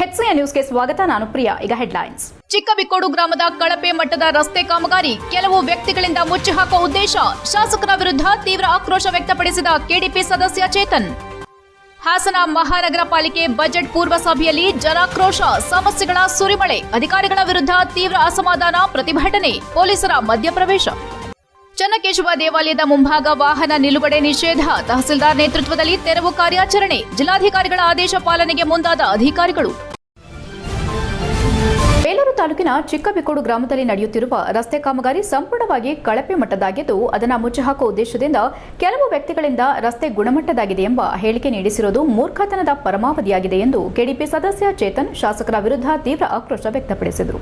ಹೆಚ್ಸಿಯ ನ್ಯೂಸ್ಗೆ ಸ್ವಾಗತ, ನಾನು ಪ್ರಿಯಾ. ಈಗ ಹೆಡ್ಲೈನ್ಸ್ ಚಿಕ್ಕಬಿಕ್ಕೋಡು ಗ್ರಾಮದ ಕಳಪೆ ಮಟ್ಟದ ರಸ್ತೆ ಕಾಮಗಾರಿ ಕೆಲವು ವ್ಯಕ್ತಿಗಳಿಂದ ಮುಚ್ಚಿ ಹಾಕುವ ಉದ್ದೇಶ ಶಾಸಕರ ವಿರುದ್ಧ ತೀವ್ರ ಆಕ್ರೋಶ ವ್ಯಕ್ತಪಡಿಸಿದ ಕೆಡಿಪಿ ಸದಸ್ಯ ಚೇತನ್. ಹಾಸನ ಮಹಾನಗರ ಪಾಲಿಕೆ ಬಜೆಟ್ ಪೂರ್ವ ಸಭೆಯಲ್ಲಿ ಜನಾಕ್ರೋಶ, ಸಮಸ್ಯೆಗಳ ಸುರಿಮಳೆ, ಅಧಿಕಾರಿಗಳ ವಿರುದ್ಧ ತೀವ್ರ ಅಸಮಾಧಾನ, ಪ್ರತಿಭಟನೆ, ಪೊಲೀಸರ ಮಧ್ಯಪ್ರವೇಶ. ಚನ್ನಕೇಶವ ದೇವಾಲಯದ ಮುಂಭಾಗ ವಾಹನ ನಿಲುಗಡೆ ನಿಷೇಧ. ತಹಸೀಲ್ದಾರ್ ನೇತೃತ್ವದಲ್ಲಿ ತೆರವು ಕಾರ್ಯಾಚರಣೆ. ಜಿಲ್ಲಾಧಿಕಾರಿಗಳ ಆದೇಶ ಪಾಲನೆಗೆ ಮುಂದಾದ ಅಧಿಕಾರಿಗಳು. ಬೇಲೂರು ತಾಲೂಕಿನ ಚಿಕ್ಕಬಿಕೋಡು ಗ್ರಾಮದಲ್ಲಿ ನಡೆಯುತ್ತಿರುವ ರಸ್ತೆ ಕಾಮಗಾರಿ ಸಂಪೂರ್ಣವಾಗಿ ಕಳಪೆ ಮಟ್ಟದಾಗಿದ್ದು, ಅದನ್ನು ಮುಚ್ಚಿಹಾಕುವ ಉದ್ದೇಶದಿಂದ ಕೆಲವು ವ್ಯಕ್ತಿಗಳಿಂದ ರಸ್ತೆ ಗುಣಮಟ್ಟದಾಗಿದೆ ಎಂಬ ಹೇಳಿಕೆ ನೀಡಿಸಿರುವುದು ಮೂರ್ಖತನದ ಪರಮಾವಧಿಯಾಗಿದೆ ಎಂದು ಕೆಡಿಪಿ ಸದಸ್ಯ ಚೇತನ್ ಶಾಸಕರ ವಿರುದ್ಧ ತೀವ್ರ ಆಕ್ರೋಶ ವ್ಯಕ್ತಪಡಿಸಿದರು.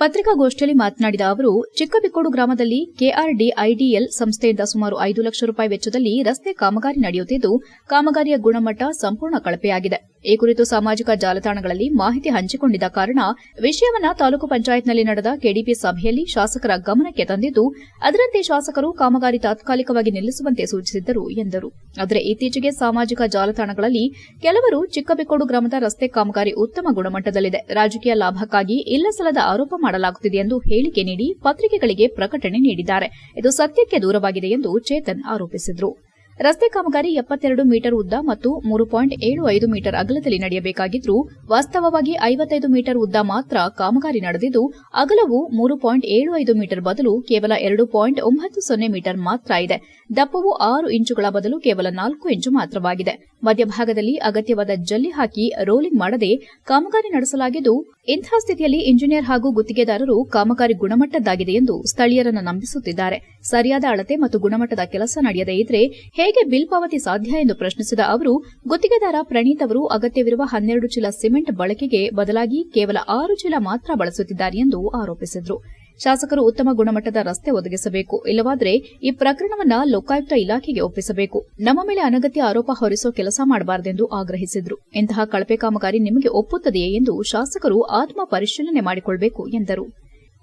ಪತ್ರಿಕಾಗೋಷ್ಠಿಯಲ್ಲಿ ಮಾತನಾಡಿದ ಅವರು, ಚಿಕ್ಕಬಿಕ್ಕೋಡು ಗ್ರಾಮದಲ್ಲಿ ಕೆಆರ್ಡಿಐಡಿಎಲ್ ಸಂಸ್ಥೆಯಿಂದ ಸುಮಾರು ಐದು ಲಕ್ಷ ರೂಪಾಯಿ ವೆಚ್ಚದಲ್ಲಿ ರಸ್ತೆ ಕಾಮಗಾರಿ ನಡೆಯುತ್ತಿದ್ದು, ಕಾಮಗಾರಿಯ ಗುಣಮಟ್ಟ ಸಂಪೂರ್ಣ ಕಳಪೆಯಾಗಿದೆ. ಈ ಕುರಿತು ಸಾಮಾಜಿಕ ಜಾಲತಾಣಗಳಲ್ಲಿ ಮಾಹಿತಿ ಹಂಚಿಕೊಂಡಿದ್ದ ಕಾರಣ ವಿಷಯವನ್ನ ತಾಲೂಕು ಪಂಚಾಯತ್ನಲ್ಲಿ ನಡೆದ ಕೆಡಿಪಿ ಸಭೆಯಲ್ಲಿ ಶಾಸಕರ ಗಮನಕ್ಕೆ ತಂದಿದ್ದು, ಅದರಂತೆ ಶಾಸಕರು ಕಾಮಗಾರಿ ತಾತ್ಕಾಲಿಕವಾಗಿ ನಿಲ್ಲಿಸುವಂತೆ ಸೂಚಿಸಿದ್ದರು ಎಂದರು. ಆದರೆ ಇತ್ತೀಚೆಗೆ ಸಾಮಾಜಿಕ ಜಾಲತಾಣಗಳಲ್ಲಿ ಕೆಲವರು ಚಿಕ್ಕಬಿಕ್ಕೋಡು ಗ್ರಾಮದ ರಸ್ತೆ ಕಾಮಗಾರಿ ಉತ್ತಮ ಗುಣಮಟ್ಟದಲ್ಲಿದೆ. ರಾಜಕೀಯ ಲಾಭಕ್ಕಾಗಿ ಇಲ್ಲಸಲ್ಲದ ಆರೋಪ ಮಾಡಲಾಗುತ್ತಿದೆ ಎಂದು ಹೇಳಿಕೆ ನೀಡಿ ಪತ್ರಿಕೆಗಳಿಗೆ ಪ್ರಕಟಣೆ ನೀಡಿದ್ದಾರೆ. ಇದು ಸತ್ಯಕ್ಕೆ ದೂರವಾಗಿದೆ ಎಂದು ಚೇತನ್ ಆರೋಪಿಸಿದರು. ರಸ್ತೆ ಕಾಮಗಾರಿ ಎಪ್ಪತ್ತೆರಡು ಮೀಟರ್ ಉದ್ದ ಮತ್ತು ಮೂರು ಪಾಯಿಂಟ್ ಏಳು ಐದು ಮೀಟರ್ ಅಗಲದಲ್ಲಿ ನಡೆಯಬೇಕಾಗಿದ್ದು ವಾಸ್ತವವಾಗಿ ಐವತ್ತೈದು ಮೀಟರ್ ಉದ್ದ ಮಾತ್ರ ಕಾಮಗಾರಿ ನಡೆದಿದ್ದು, ಅಗಲವು ಮೂರು ಪಾಯಿಂಟ್ ಏಳು ಐದು ಮೀಟರ್ ಬದಲು ಕೇವಲ ಎರಡು ಪಾಯಿಂಟ್ ಒಂಬತ್ತು ಸೊನ್ನೆ ಮೀಟರ್ ಮಾತ್ರ ಇದೆ. ದಪ್ಪವು ಆರು ಇಂಚುಗಳ ಬದಲು ಕೇವಲ ನಾಲ್ಕು ಇಂಚು ಮಾತ್ರವಾಗಿದೆ. ಮಧ್ಯಭಾಗದಲ್ಲಿ ಅಗತ್ಯವಾದ ಜಲ್ಲಿ ಹಾಕಿ ರೋಲಿಂಗ್ ಮಾಡದೆ ಕಾಮಗಾರಿ ನಡೆಸಲಾಗಿದ್ದು ಇಂತಹ ಸ್ಥಿತಿಯಲ್ಲಿ ಇಂಜಿನಿಯರ್ ಹಾಗೂ ಗುತ್ತಿಗೆದಾರರು ಕಾಮಗಾರಿ ಗುಣಮಟ್ಟದ್ದಾಗಿದೆ ಎಂದು ಸ್ಥಳೀಯರನ್ನು ನಂಬಿಸುತ್ತಿದ್ದಾರೆ. ಸರಿಯಾದ ಅಳತೆ ಮತ್ತು ಗುಣಮಟ್ಟದ ಕೆಲಸ ನಡೆಯದೇ ಇದ್ರೆ ಹೇಗೆ ಬಿಲ್ ಪಾವತಿ ಸಾಧ್ಯ ಎಂದು ಪ್ರಶ್ನಿಸಿದ ಅವರು, ಗುತ್ತಿಗೆದಾರ ಪ್ರಣೀತ್ ಅವರು ಅಗತ್ಯವಿರುವ ಹನ್ನೆರಡು ಚೀಲ ಸಿಮೆಂಟ್ ಬಳಕೆಗೆ ಬದಲಾಗಿ ಕೇವಲ ಆರು ಚೀಲ ಮಾತ್ರ ಬಳಸುತ್ತಿದ್ದಾರೆ ಎಂದು ಆರೋಪಿಸಿದರು. ಶಾಸಕರು ಉತ್ತಮ ಗುಣಮಟ್ಟದ ರಸ್ತೆ ಒದಗಿಸಬೇಕು, ಇಲ್ಲವಾದರೆ ಈ ಪ್ರಕರಣವನ್ನು ಲೋಕಾಯುಕ್ತ ಇಲಾಖೆಗೆ ಒಪ್ಪಿಸಬೇಕು. ನಮ್ಮ ಮೇಲೆ ಅನಗತ್ಯ ಆರೋಪ ಹೊರಿಸೋ ಕೆಲಸ ಮಾಡಬಾರದೆಂದು ಆಗ್ರಹಿಸಿದರು. ಇಂತಹ ಕಳಪೆ ಕಾಮಗಾರಿ ನಿಮಗೆ ಒಪ್ಪುತ್ತದೆಯೇ ಎಂದು ಶಾಸಕರು ಆತ್ಮ ಪರಿಶೀಲನೆ ಮಾಡಿಕೊಳ್ಳಬೇಕು ಎಂದರು.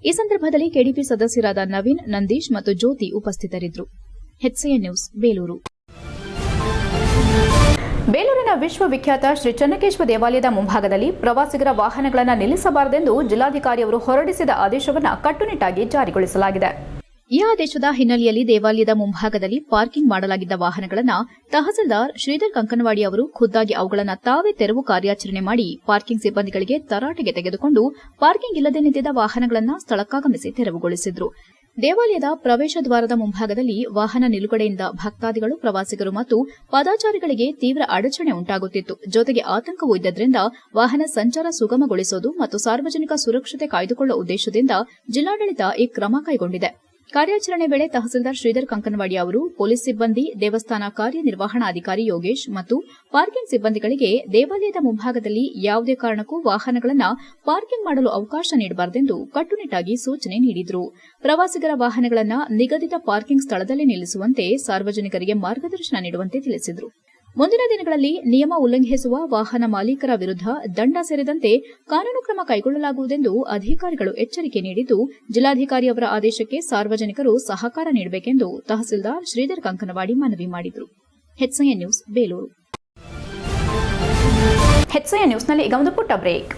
ಈ ಸಂದರ್ಭದಲ್ಲಿ ಕೆಡಿಪಿ ಸದಸ್ಯರಾದ ನವೀನ್, ನಂದೀಶ್ ಮತ್ತು ಜ್ಯೋತಿ ಉಪಸ್ಥಿತರಿದ್ದರು ನ್ಯೂಸ್, ಬೇಲೂರು. ಬೇಲೂರಿನ ವಿಶ್ವವಿಖ್ಯಾತ ಶ್ರೀ ಚನ್ನಕೇಶ್ವರ ದೇವಾಲಯದ ಮುಂಭಾಗದಲ್ಲಿ ಪ್ರವಾಸಿಗರ ವಾಹನಗಳನ್ನು ನಿಲ್ಲಿಸಬಾರದೆಂದು ಜಿಲ್ಲಾಧಿಕಾರಿಯವರು ಹೊರಡಿಸಿದ ಆದೇಶವನ್ನು ಕಟ್ಟುನಿಟ್ಟಾಗಿ ಜಾರಿಗೊಳಿಸಲಾಗಿದೆ. ಈ ಆದೇಶದ ಹಿನ್ನೆಲೆಯಲ್ಲಿ ದೇವಾಲಯದ ಮುಂಭಾಗದಲ್ಲಿ ಪಾರ್ಕಿಂಗ್ ಮಾಡಲಾಗಿದ್ದ ವಾಹನಗಳನ್ನು ತಹಸೀಲ್ದಾರ್ ಶ್ರೀಧರ್ ಕಂಕನವಾಡಿ ಅವರು ಖುದ್ದಾಗಿ ಅವುಗಳನ್ನು ತಾವೇ ತೆರವು ಕಾರ್ಯಾಚರಣೆ ಮಾಡಿ ಪಾರ್ಕಿಂಗ್ ಸಿಬ್ಬಂದಿಗಳಿಗೆ ತರಾಟೆಗೆ ತೆಗೆದುಕೊಂಡು ಪಾರ್ಕಿಂಗ್ ಇಲ್ಲದೆ ನಿಂತಿದ್ದ ವಾಹನಗಳನ್ನು ಸ್ಥಳಕ್ಕಾಗಮಿಸಿ ತೆರವುಗೊಳಿಸಿದ್ರು. ದೇವಾಲಯದ ಪ್ರವೇಶ ದ್ವಾರದ ಮುಂಭಾಗದಲ್ಲಿ ವಾಹನ ನಿಲುಗಡೆಯಿಂದ ಭಕ್ತಾದಿಗಳು, ಪ್ರವಾಸಿಗರು ಮತ್ತು ಪಾದಾಚಾರಿಗಳಿಗೆ ತೀವ್ರ ಅಡಚಣೆ ಉಂಟಾಗುತ್ತಿತ್ತು. ಜೊತೆಗೆ ಆತಂಕವೂ ಇದ್ದರಿಂದ ವಾಹನ ಸಂಚಾರ ಸುಗಮಗೊಳಿಸುವುದು ಮತ್ತು ಸಾರ್ವಜನಿಕ ಸುರಕ್ಷತೆ ಕಾಯ್ದುಕೊಳ್ಳುವ ಉದ್ದೇಶದಿಂದ ಜಿಲ್ಲಾಡಳಿತ ಈ ಕ್ರಮ ಕೈಗೊಂಡಿದೆ. ಕಾರ್ಯಾಚರಣೆ ವೇಳೆ ತಹಸೀಲ್ದಾರ್ ಶ್ರೀಧರ್ ಕಂಕನವಾಡಿ ಅವರು, ಪೊಲೀಸ್ ಸಿಬ್ಬಂದಿ, ದೇವಸ್ಥಾನ ಕಾರ್ಯನಿರ್ವಹಣಾಧಿಕಾರಿ ಯೋಗೇಶ್ ಮತ್ತು ಪಾರ್ಕಿಂಗ್ ಸಿಬ್ಬಂದಿಗಳಿಗೆ ದೇವಾಲಯದ ಮುಂಭಾಗದಲ್ಲಿ ಯಾವುದೇ ಕಾರಣಕ್ಕೂ ವಾಹನಗಳನ್ನು ಪಾರ್ಕಿಂಗ್ ಮಾಡಲು ಅವಕಾಶ ನೀಡಬಾರದೆಂದು ಕಟ್ಟುನಿಟ್ಟಾಗಿ ಸೂಚನೆ ನೀಡಿದರು. ಪ್ರವಾಸಿಗರ ವಾಹನಗಳನ್ನು ನಿಗದಿತ ಪಾರ್ಕಿಂಗ್ ಸ್ಥಳದಲ್ಲಿ ನಿಲ್ಲಿಸುವಂತೆ ಸಾರ್ವಜನಿಕರಿಗೆ ಮಾರ್ಗದರ್ಶನ ನೀಡುವಂತೆ ತಿಳಿಸಿದರು. ಮುಂದಿನ ದಿನಗಳಲ್ಲಿ ನಿಯಮ ಉಲ್ಲಂಘಿಸುವ ವಾಹನ ಮಾಲೀಕರ ವಿರುದ್ಧ ದಂಡ ಸೇರಿದಂತೆ ಕಾನೂನು ಕ್ರಮ ಕೈಗೊಳ್ಳಲಾಗುವುದೆಂದು ಅಧಿಕಾರಿಗಳು ಎಚ್ಚರಿಕೆ ನೀಡಿದ್ದು, ಜಿಲ್ಲಾಧಿಕಾರಿ ಅವರ ಆದೇಶಕ್ಕೆ ಸಾರ್ವಜನಿಕರು ಸಹಕಾರ ನೀಡಬೇಕೆಂದು ತಹಸೀಲ್ದಾರ್ ಶ್ರೀಧರ್ ಕಂಕನವಾಡಿ ಮನವಿ ಮಾಡಿದರು. ನ್ಯೂಸ್, ಬೇಲೂರು. ನ್ಯೂಸ್ನಲ್ಲಿ ಈಗ ಒಂದು ಪುಟ್ಟ ಬ್ರೇಕ್.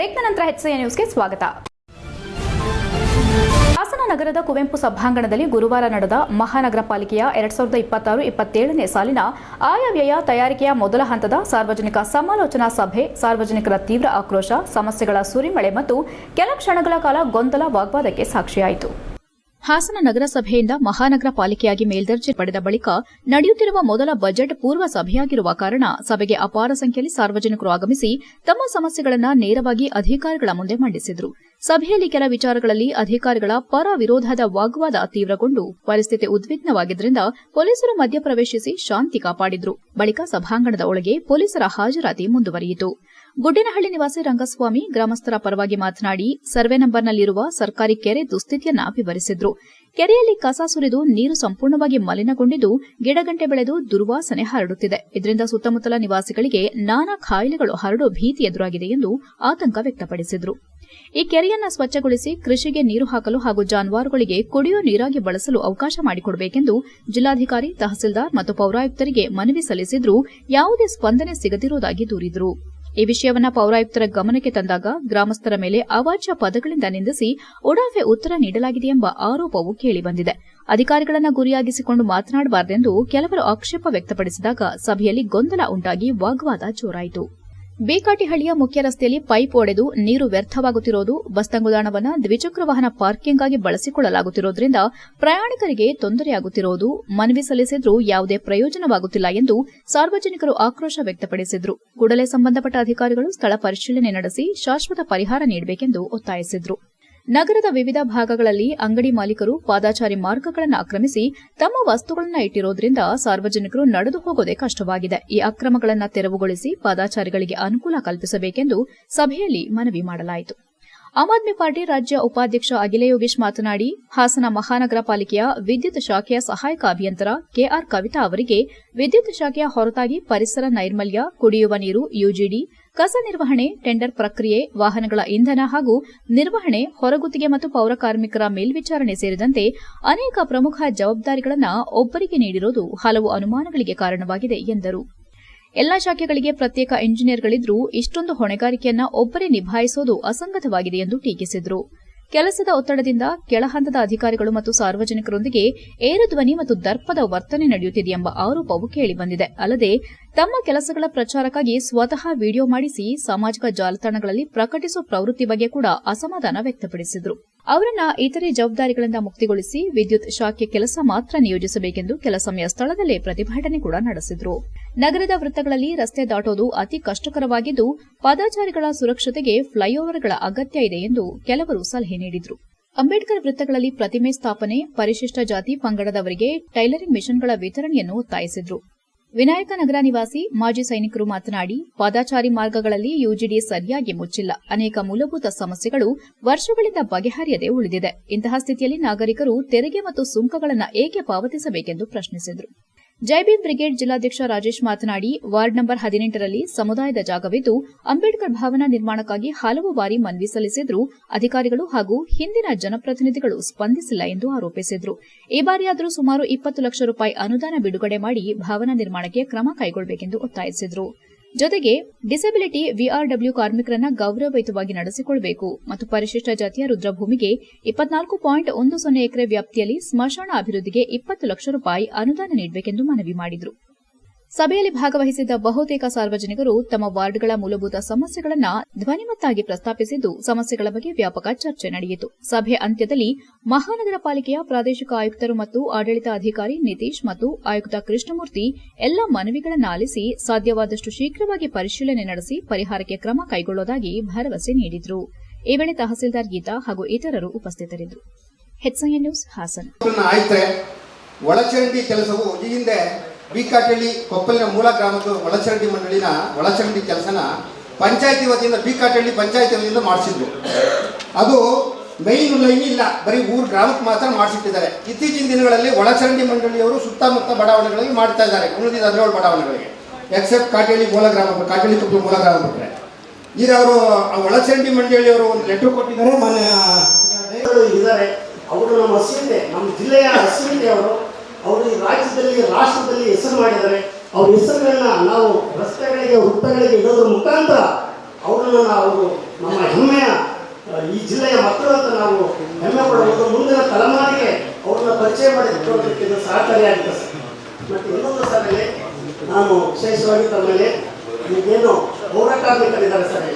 ಬ್ರೇಕ್ನ ನಂತರ ಹೆಚ್ಚಿನ ನ್ಯೂಸ್ಗೆ ಸ್ವಾಗತ. ಹಾಸನ ನಗರದ ಕುವೆಂಪು ಸಭಾಂಗಣದಲ್ಲಿ ಗುರುವಾರ ನಡೆದ ಮಹಾನಗರ ಪಾಲಿಕೆಯ ಎರಡ್ ಸಾವಿರದ ಇಪ್ಪತ್ತಾರು ಇಪ್ಪತ್ತೇಳನೇ ಸಾಲಿನ ಆಯವ್ಯಯ ತಯಾರಿಕೆಯ ಮೊದಲ ಹಂತದ ಸಾರ್ವಜನಿಕ ಸಮಾಲೋಚನಾ ಸಭೆ, ಸಾರ್ವಜನಿಕರ ತೀವ್ರ ಆಕ್ರೋಶ, ಸಮಸ್ಯೆಗಳ ಸುರಿಮಳೆ ಮತ್ತು ಕೆಲ ಕ್ಷಣಗಳ ಕಾಲ ಗೊಂದಲ ವಾಗ್ವಾದಕ್ಕೆ ಸಾಕ್ಷಿಯಾಯಿತು. ಹಾಸನ ನಗರಸಭೆಯಿಂದ ಮಹಾನಗರ ಪಾಲಿಕೆಯಾಗಿ ಮೇಲ್ದರ್ಜೆ ಪಡೆದ ಬಳಿಕ ನಡೆಯುತ್ತಿರುವ ಮೊದಲ ಬಜೆಟ್ ಪೂರ್ವ ಸಭೆಯಾಗಿರುವ ಕಾರಣ ಸಭೆಗೆ ಅಪಾರ ಸಂಖ್ಯೆಯಲ್ಲಿ ಸಾರ್ವಜನಿಕರು ಆಗಮಿಸಿ ತಮ್ಮ ಸಮಸ್ಯೆಗಳನ್ನು ನೇರವಾಗಿ ಅಧಿಕಾರಿಗಳ ಮುಂದೆ ಮಂಡಿಸಿದರು. ಸಭೆಯಲ್ಲಿ ಕೆಲ ವಿಚಾರಗಳಲ್ಲಿ ಅಧಿಕಾರಿಗಳ ಪರ ವಿರೋಧದ ವಾಗ್ವಾದ ತೀವ್ರಗೊಂಡು ಪರಿಸ್ಥಿತಿ ಉದ್ವಿಗ್ನವಾಗಿದ್ದರಿಂದ ಪೊಲೀಸರು ಮಧ್ಯಪ್ರವೇಶಿಸಿ ಶಾಂತಿ ಕಾಪಾಡಿದ್ರು. ಬಳಿಕ ಸಭಾಂಗಣದ ಒಳಗೆ ಪೊಲೀಸರ ಹಾಜರಾತಿ ಮುಂದುವರಿಯಿತು. ಗುಡ್ಡಿನಹಳ್ಳಿ ನಿವಾಸಿ ರಂಗಸ್ವಾಮಿ ಗ್ರಾಮಸ್ಥರ ಪರವಾಗಿ ಮಾತನಾಡಿ, ಸರ್ವೆ ನಂಬರ್ನಲ್ಲಿರುವ ಸರ್ಕಾರಿ ಕೆರೆ ದುಸ್ಥಿತಿಯನ್ನು ವಿವರಿಸಿದ್ರು. ಕೆರೆಯಲ್ಲಿ ಕಸ ಸುರಿದು ನೀರು ಸಂಪೂರ್ಣವಾಗಿ ಮಲಿನಗೊಂಡಿದ್ದು ಗಿಡಗಂಟೆ ಬೆಳೆದು ದುರ್ವಾಸನೆ ಹರಡುತ್ತಿದೆ. ಇದರಿಂದ ಸುತ್ತಮುತ್ತಲ ನಿವಾಸಿಗಳಿಗೆ ನಾನಾ ಖಾಯಿಲೆಗಳು ಹರಡುವ ಭೀತಿ ಎದುರಾಗಿದೆ ಎಂದು ಆತಂಕ ವ್ಯಕ್ತಪಡಿಸಿದರು. ಈ ಕೆರೆಯನ್ನು ಸ್ವಚ್ಛಗೊಳಿಸಿ ಕೃಷಿಗೆ ನೀರು ಹಾಕಲು ಹಾಗೂ ಜಾನುವಾರುಗಳಿಗೆ ಕುಡಿಯುವ ನೀರಾಗಿ ಬಳಸಲು ಅವಕಾಶ ಮಾಡಿಕೊಡಬೇಕೆಂದು ಜಿಲ್ಲಾಧಿಕಾರಿ, ತಹಸೀಲ್ದಾರ್ ಮತ್ತು ಪೌರಾಯುಕ್ತರಿಗೆ ಮನವಿ ಸಲ್ಲಿಸಿದ್ರೂ ಯಾವುದೇ ಸ್ಪಂದನೆ ಸಿಗದಿರುವುದಾಗಿ ದೂರಿದರು. ಈ ವಿಷಯವನ್ನ ಪೌರಾಯುಕ್ತರ ಗಮನಕ್ಕೆ ತಂದಾಗ ಗ್ರಾಮಸ್ಥರ ಮೇಲೆ ಅವಾಚ್ಯ ಪದಗಳಿಂದ ನಿಂದಿಸಿ ಉಡಾಫೆ ಉತ್ತರ ನೀಡಲಾಗಿದೆ ಎಂಬ ಆರೋಪವು ಕೇಳಿಬಂದಿದೆ. ಅಧಿಕಾರಿಗಳನ್ನ ಗುರಿಯಾಗಿಸಿಕೊಂಡು ಮಾತನಾಡಬಾರದೆಂದು ಕೆಲವರು ಆಕ್ಷೇಪ ವ್ಯಕ್ತಪಡಿಸಿದಾಗ ಸಭೆಯಲ್ಲಿ ಗೊಂದಲ ಉಂಟಾಗಿ ವಾಗ್ವಾದ ಜೋರಾಯಿತು. ಬೇಕಾಟಿಹಳ್ಳಿಯ ಮುಖ್ಯ ರಸ್ತೆಯಲ್ಲಿ ಪೈಪ್ ಒಡೆದು ನೀರು ವ್ಯರ್ಥವಾಗುತ್ತಿರುವುದು, ಬಸ್ ತಂಗುದಾಣವನ್ನು ದ್ವಿಚಕ್ರ ವಾಹನ ಪಾರ್ಕಿಂಗ್ ಆಗಿ ಬಳಸಿಕೊಳ್ಳಲಾಗುತ್ತಿರುವುದರಿಂದ ಪ್ರಯಾಣಿಕರಿಗೆ ತೊಂದರೆಯಾಗುತ್ತಿರುವುದು, ಮನವಿ ಸಲ್ಲಿಸಿದ್ರೂ ಯಾವುದೇ ಪ್ರಯೋಜನವಾಗುತ್ತಿಲ್ಲ ಎಂದು ಸಾರ್ವಜನಿಕರು ಆಕ್ರೋಶ ವ್ಯಕ್ತಪಡಿಸಿದ್ರು. ಕೂಡಲೇ ಸಂಬಂಧಪಟ್ಟ ಅಧಿಕಾರಿಗಳು ಸ್ಥಳ ಪರಿಶೀಲನೆ ನಡೆಸಿ ಶಾಶ್ವತ ಪರಿಹಾರ ನೀಡಬೇಕೆಂದು ಒತ್ತಾಯಿಸಿದ್ರು. ನಗರದ ವಿವಿಧ ಭಾಗಗಳಲ್ಲಿ ಅಂಗಡಿ ಮಾಲೀಕರು ಪಾದಾಚಾರಿ ಮಾರ್ಗಗಳನ್ನು ಆಕ್ರಮಿಸಿ ತಮ್ಮ ವಸ್ತುಗಳನ್ನು ಇಟ್ಟಿರೋದ್ರಿಂದ ಸಾರ್ವಜನಿಕರು ನಡೆದು ಹೋಗೋದೇ ಕಷ್ಟವಾಗಿದೆ. ಈ ಅಕ್ರಮಗಳನ್ನು ತೆರವುಗೊಳಿಸಿ ಪಾದಾಚಾರಿಗಳಿಗೆ ಅನುಕೂಲ ಕಲ್ಪಿಸಬೇಕೆಂದು ಸಭೆಯಲ್ಲಿ ಮನವಿ ಮಾಡಲಾಯಿತು. ಆಮ್ ಆದ್ಮಿ ಪಾರ್ಟಿ ರಾಜ್ಯ ಉಪಾಧ್ಯಕ್ಷ ಅಖಿಲ ಯೋಗೇಶ್ ಮಾತನಾಡಿ, ಹಾಸನ ಮಹಾನಗರ ಪಾಲಿಕೆಯ ವಿದ್ಯುತ್ ಶಾಖೆಯ ಸಹಾಯಕ ಅಭಿಯಂತರ ಕೆಆರ್ ಕವಿತಾ ಅವರಿಗೆ ವಿದ್ಯುತ್ ಶಾಖೆಯ ಹೊರತಾಗಿ ಪರಿಸರ ನೈರ್ಮಲ್ಯ, ಕುಡಿಯುವ ನೀರು, ಯುಜಿಡಿ, ಕಸ ನಿರ್ವಹಣೆ, ಟೆಂಡರ್ ಪ್ರಕ್ರಿಯೆ, ವಾಹನಗಳ ಇಂಧನ ಹಾಗೂ ನಿರ್ವಹಣೆ, ಹೊರಗುತ್ತಿಗೆ ಮತ್ತು ಪೌರ ಕಾರ್ಮಿಕರ ಮೇಲ್ವಿಚಾರಣೆ ಸೇರಿದಂತೆ ಅನೇಕ ಪ್ರಮುಖ ಜವಾಬ್ದಾರಿಗಳನ್ನು ಒಬ್ಬರಿಗೆ ನೀಡಿರುವುದು ಹಲವು ಅನುಮಾನಗಳಿಗೆ ಕಾರಣವಾಗಿದೆ, ಎಂದರು. ಎಲ್ಲಾ ಶಾಖೆಗಳಿಗೆ ಪ್ರತ್ಯೇಕ ಇಂಜಿನಿಯರ್ಗಳಿದ್ರೂ ಇಷ್ಟೊಂದು ಹೊಣೆಗಾರಿಕೆಯನ್ನ ಒಬ್ಬರೇ ನಿಭಾಯಿಸೋದು ಅಸಂಗತವಾಗಿದೆ ಎಂದು ಟೀಕಿಸಿದರು. ಕೆಲಸದ ಒತ್ತಡದಿಂದ ಕೆಳಹಂತದ ಅಧಿಕಾರಿಗಳು ಮತ್ತು ಸಾರ್ವಜನಿಕರೊಂದಿಗೆ ಏರುಧ್ವನಿ ಮತ್ತು ದರ್ಪದ ವರ್ತನೆ ನಡೆಯುತ್ತಿದೆ ಎಂಬ ಆರೋಪವು ಕೇಳಿಬಂದಿದೆ. ಅಲ್ಲದೆ, ತಮ್ಮ ಕೆಲಸಗಳ ಪ್ರಚಾರಕ್ಕಾಗಿ ಸ್ವತಃ ವಿಡಿಯೋ ಮಾಡಿಸಿ ಸಾಮಾಜಿಕ ಜಾಲತಾಣಗಳಲ್ಲಿ ಪ್ರಕಟಿಸುವ ಪ್ರವೃತ್ತಿ ಬಗ್ಗೆ ಕೂಡ ಅಸಮಾಧಾನ ವ್ಯಕ್ತಪಡಿಸಿದರು. ಅವರನ್ನ ಇತರೆ ಜವಾಬ್ದಾರಿಗಳಿಂದ ಮುಕ್ತಿಗೊಳಿಸಿ ವಿದ್ಯುತ್ ಶಾಖೆ ಕೆಲಸ ಮಾತ್ರ ನಿಯೋಜಿಸಬೇಕೆಂದು ಕೆಲ ಸಮಯ ಸ್ಥಳದಲ್ಲೇ ಪ್ರತಿಭಟನೆ ಕೂಡ ನಡೆಸಿದರು. ನಗರದ ವೃತ್ತಗಳಲ್ಲಿ ರಸ್ತೆ ದಾಟೋದು ಅತಿ ಕಷ್ಟಕರವಾಗಿದ್ದು, ಪಾದಾಚಾರಿಗಳ ಸುರಕ್ಷತೆಗೆ ಫ್ಲೈಓವರ್ಗಳ ಅಗತ್ಯ ಇದೆ ಎಂದು ಕೆಲವರು ಸಲಹೆ ನೀಡಿದರು. ಅಂಬೇಡ್ಕರ್ ವೃತ್ತಗಳಲ್ಲಿ ಪ್ರತಿಮೆ ಸ್ಥಾಪನೆ, ಪರಿಶಿಷ್ಟ ಜಾತಿ ಪಂಗಡದವರಿಗೆ ಟೈಲರಿಂಗ್ ಮಿಷನ್ಗಳ ವಿತರಣೆಯನ್ನು ಒತ್ತಾಯಿಸಿದರು. ವಿನಾಯಕ ನಗರ ನಿವಾಸಿ ಮಾಜಿ ಸೈನಿಕರು ಮಾತನಾಡಿ, ಪಾದಾಚಾರಿ ಮಾರ್ಗಗಳಲ್ಲಿ ಯುಜಿಡಿ ಸರಿಯಾಗಿ ಮುಚ್ಚಿಲ್ಲ. ಅನೇಕ ಮೂಲಭೂತ ಸಮಸ್ಯೆಗಳು ವರ್ಷಗಳಿಂದ ಬಗೆಹರಿಯದೆ ಉಳಿದಿದೆ. ಇಂತಹ ಸ್ಥಿತಿಯಲ್ಲಿ ನಾಗರಿಕರು ತೆರಿಗೆ ಮತ್ತು ಸುಂಕಗಳನ್ನು ಏಕೆ ಪಾವತಿಸಬೇಕೆಂದು ಪ್ರಶ್ನಿಸಿದರು. ಜೈಭೀಮ್ ಬ್ರಿಗೇಡ್ ಜಿಲ್ಲಾಧ್ಯಕ್ಷ ರಾಜೇಶ್ ಮಾತನಾಡಿ, ವಾರ್ಡ್ ನಂಬರ್ ಹದಿನೆಂಟರಲ್ಲಿ ಸಮುದಾಯದ ಜಾಗವಿದ್ದು, ಅಂಬೇಡ್ಕರ್ ಭವನ ನಿರ್ಮಾಣಕ್ಕಾಗಿ ಹಲವು ಬಾರಿ ಮನವಿ ಸಲ್ಲಿಸಿದ್ರೂ, ಅಧಿಕಾರಿಗಳು ಹಾಗೂ ಹಿಂದಿನ ಜನಪ್ರತಿನಿಧಿಗಳು ಸ್ಪಂದಿಸಿಲ್ಲ ಎಂದು ಆರೋಪಿಸಿದರು. ಈ ಬಾರಿಯಾದರೂ ಸುಮಾರು ಇಪ್ಪತ್ತು ಲಕ್ಷ ರೂಪಾಯಿ ಅನುದಾನ ಬಿಡುಗಡೆ ಮಾಡಿ ಭವನ ನಿರ್ಮಾಣಕ್ಕೆ ಕ್ರಮ ಕೈಗೊಳ್ಳಬೇಕೆಂದು ಒತ್ತಾಯಿಸಿದ್ರು. ಜೊತೆಗೆ ಡಿಸೆಬಿಲಿಟಿ ವಿಆರ್ಡಬ್ಲ್ಯೂ ಕಾರ್ಮಿಕರನ್ನ ಗೌರವಯುತವಾಗಿ ನಡೆಸಿಕೊಳ್ಳಬೇಕು ಮತ್ತು ಪರಿಶಿಷ್ಟ ಜಾತಿಯ ರುದ್ರಭೂಮಿಗೆ ಇಪ್ಪತ್ನಾಲ್ಕು ಪಾಯಿಂಟ್ ಒಂದು ಸೊನ್ನೆ ಎಕರೆ ವ್ಯಾಪ್ತಿಯಲ್ಲಿ ಸ್ಮಶಾನ ಅಭಿವೃದ್ಧಿಗೆ ಇಪ್ಪತ್ತು ಲಕ್ಷ ರೂಪಾಯಿ ಅನುದಾನ ನೀಡಬೇಕೆಂದು ಮನವಿ ಮಾಡಿದರು. ಸಭೆಯಲ್ಲಿ ಭಾಗವಹಿಸಿದ್ದ ಬಹುತೇಕ ಸಾರ್ವಜನಿಕರು ತಮ್ಮ ವಾರ್ಡ್ಗಳ ಮೂಲಭೂತ ಸಮಸ್ಯೆಗಳನ್ನು ಧ್ವನಿಮತ್ತಾಗಿ ಪ್ರಸ್ತಾಪಿಸಿದ್ದು ಸಮಸ್ಯೆಗಳ ಬಗ್ಗೆ ವ್ಯಾಪಕ ಚರ್ಚೆ ನಡೆಯಿತು. ಸಭೆ ಅಂತ್ಯದಲ್ಲಿ ಮಹಾನಗರ ಪಾಲಿಕೆಯ ಪ್ರಾದೇಶಿಕ ಆಯುಕ್ತರು ಮತ್ತು ಆಡಳಿತ ಅಧಿಕಾರಿ ನಿತೀಶ್ ಮತ್ತು ಆಯುಕ್ತ ಕೃಷ್ಣಮೂರ್ತಿ ಎಲ್ಲ ಮನವಿಗಳನ್ನು ಆಲಿಸಿ ಸಾಧ್ಯವಾದಷ್ಟು ಶೀಘ್ರವಾಗಿ ಪರಿಶೀಲನೆ ನಡೆಸಿ ಪರಿಹಾರಕ್ಕೆ ಕ್ರಮ ಕೈಗೊಳ್ಳುವುದಾಗಿ ಭರವಸೆ ನೀಡಿದರು. ಈ ವೇಳೆ ತಹಸೀಲ್ದಾರ್ ಗೀತಾ ಹಾಗೂ ಇತರರು ಉಪಸ್ಥಿತರಿದ್ದರು. ಒಳಚರಂಡಿ ಕೆಲಸವು ಈ ಹಿಂದೆ ಬೀಕಾಟಳ್ಳಿ ಕೊಪ್ಪಲಿನ ಮೂಲ ಗ್ರಾಮದ ಒಳಚರಂಡಿ ಮಂಡಳಿನ ಒಳಚರಂಡಿ ಕೆಲಸನ ಪಂಚಾಯತಿ ವತಿಯಿಂದ ಬಿಕಾಟಳ್ಳಿ ಪಂಚಾಯತಿ ವತಿಯಿಂದ ಮಾಡಿಸಿದ್ರು ಅದು ಮೈನ್ ಲೈನ್ ಇಲ್ಲ. ಬರೀ ಊರು ಗ್ರಾಮಕ್ಕೆ ಮಾತ್ರ ಮಾಡಿಸಿಟ್ಟಿದ್ದಾರೆ. ಇತ್ತೀಚಿನ ದಿನಗಳಲ್ಲಿ ಒಳಚರಂಡಿ ಮಂಡಳಿಯವರು ಸುತ್ತಮುತ್ತ ಬಡಾವಣೆಗಳಲ್ಲಿ ಮಾಡ್ತಾ ಇದ್ದಾರೆ. ಉಳಿದಿದ್ದ ಹದಿನೇಳು ಬಡಾವಣೆಗಳಿಗೆ. ಎಕ್ಸೆಪ್ಟ್ ಕಾಟಳ್ಳಿ ಮೂಲ ಗ್ರಾಮ ಕಾಟಳ್ಳಿ ಕೊಪ್ಪಲು ಮೂಲ ಗ್ರಾಮ ಬಿಟ್ಟರೆ ಈಗ ಅವರು ಒಳಚರಂಡಿ ಮಂಡಳಿಯವರು ಒಂದು ಲೆಟರ್ ಕೊಟ್ಟಿದ್ದಾರೆ. ಮನೆ ಇದ್ದಾರೆ. ಅವರು ನಮ್ಮ ಹಸಿರಿದೆ ನಮ್ಮ ಜಿಲ್ಲೆಯ ಹಸಿರಿದೆ ಅವರು. ಅವರು ಈ ರಾಜ್ಯದಲ್ಲಿ, ರಾಷ್ಟ್ರದಲ್ಲಿ ಹೆಸರು ಮಾಡಿದ್ದಾರೆ. ಅವ್ರ ಹೆಸರುಗಳನ್ನ ನಾವು ರಸ್ತೆಗಳಿಗೆ, ವೃತ್ತಗಳಿಗೆ ಇಡೋದ್ರ ಮುಖಾಂತರ ಅವರನ್ನು ನಾವು ನಮ್ಮ ಹೆಮ್ಮೆಯ ಈ ಜಿಲ್ಲೆಯ ಮಕ್ಕಳು ಅಂತ ನಾವು ಹೆಮ್ಮೆ ಪಡಬಹುದು ಮುಂದಿನ ತಲೆಮಾರಿಗೆ ಅವ್ರನ್ನ ಪರಿಚಯ ಮಾಡಿಕೊಳ್ಳೋದಕ್ಕೆ ಇದು ಸಹಕಾರಿ ಸರ್. ಮತ್ತು ಇನ್ನೊಂದು ಸರ್ ನಾನು ವಿಶೇಷವಾಗಿ ತಮ್ಮಲ್ಲಿ ಈಗೇನು ಪೌರ ಕಾರ್ಮಿಕರಿದ್ದಾರೆ ಸರ್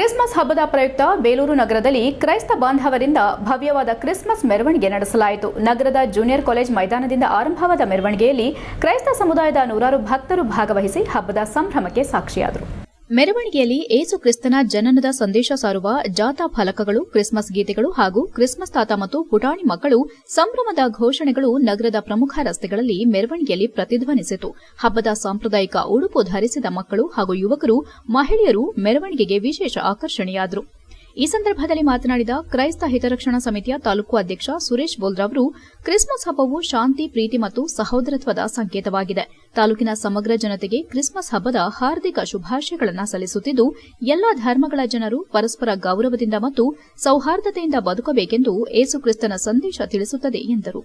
ಕ್ರಿಸ್ಮಸ್ ಹಬ್ಬದ ಪ್ರಯುಕ್ತ ಬೇಲೂರು ನಗರದಲ್ಲಿ ಕ್ರೈಸ್ತ ಬಾಂಧವರಿಂದ ಭವ್ಯವಾದ ಕ್ರಿಸ್ಮಸ್ ಮೆರವಣಿಗೆ ನಡೆಸಲಾಯಿತು. ನಗರದ ಜೂನಿಯರ್ ಕಾಲೇಜ್ ಮೈದಾನದಿಂದ ಆರಂಭವಾದ ಮೆರವಣಿಗೆಯಲ್ಲಿ ಕ್ರೈಸ್ತ ಸಮುದಾಯದ ನೂರಾರು ಭಕ್ತರು ಭಾಗವಹಿಸಿ ಹಬ್ಬದ ಸಂಭ್ರಮಕ್ಕೆ ಸಾಕ್ಷಿಯಾದರು. ಮೆರವಣಿಗೆಯಲ್ಲಿ ಏಸು ಕ್ರಿಸ್ತನ ಜನನದ ಸಂದೇಶ ಸಾರುವ ಜಾಥಾ ಫಲಕಗಳು, ಕ್ರಿಸ್ಮಸ್ ಗೀತೆಗಳು ಹಾಗೂ ಕ್ರಿಸ್ಮಸ್ ತಾತ ಮತ್ತು ಪುಟಾಣಿ ಮಕ್ಕಳು ಸಂಭ್ರಮದ ಘೋಷಣೆಗಳು ನಗರದ ಪ್ರಮುಖ ರಸ್ತೆಗಳಲ್ಲಿ ಮೆರವಣಿಗೆಯಲ್ಲಿ ಪ್ರತಿಧ್ವನಿಸಿತು. ಹಬ್ಬದ ಸಾಂಪ್ರದಾಯಿಕ ಉಡುಪು ಧರಿಸಿದ ಮಕ್ಕಳು ಹಾಗೂ ಯುವಕರು ಮಹಿಳೆಯರು ಮೆರವಣಿಗೆಗೆ ವಿಶೇಷ ಆಕರ್ಷಣೆಯಾದರು. ಈ ಸಂದರ್ಭದಲ್ಲಿ ಮಾತನಾಡಿದ ಕ್ರೈಸ್ತ ಹಿತರಕ್ಷಣಾ ಸಮಿತಿಯ ತಾಲೂಕು ಅಧ್ಯಕ್ಷ ಸುರೇಶ್ ಬೋಲ್ರ ಅವರು, ಕ್ರಿಸ್ಮಸ್ ಹಬ್ಬವು ಶಾಂತಿ, ಪ್ರೀತಿ ಮತ್ತು ಸಹೋದರತ್ವದ ಸಂಕೇತವಾಗಿದೆ. ತಾಲೂಕಿನ ಸಮಗ್ರ ಜನತೆಗೆ ಕ್ರಿಸ್ಮಸ್ ಹಬ್ಬದ ಹಾರ್ದಿಕ ಶುಭಾಶಯಗಳನ್ನು ಸಲ್ಲಿಸುತ್ತಿದ್ದು, ಎಲ್ಲ ಧರ್ಮಗಳ ಜನರು ಪರಸ್ಪರ ಗೌರವದಿಂದ ಮತ್ತು ಸೌಹಾರ್ದತೆಯಿಂದ ಬದುಕಬೇಕೆಂದು ಯೇಸುಕ್ರಿಸ್ತನ ಸಂದೇಶ ತಿಳಿಸುತ್ತದೆ ಎಂದರು.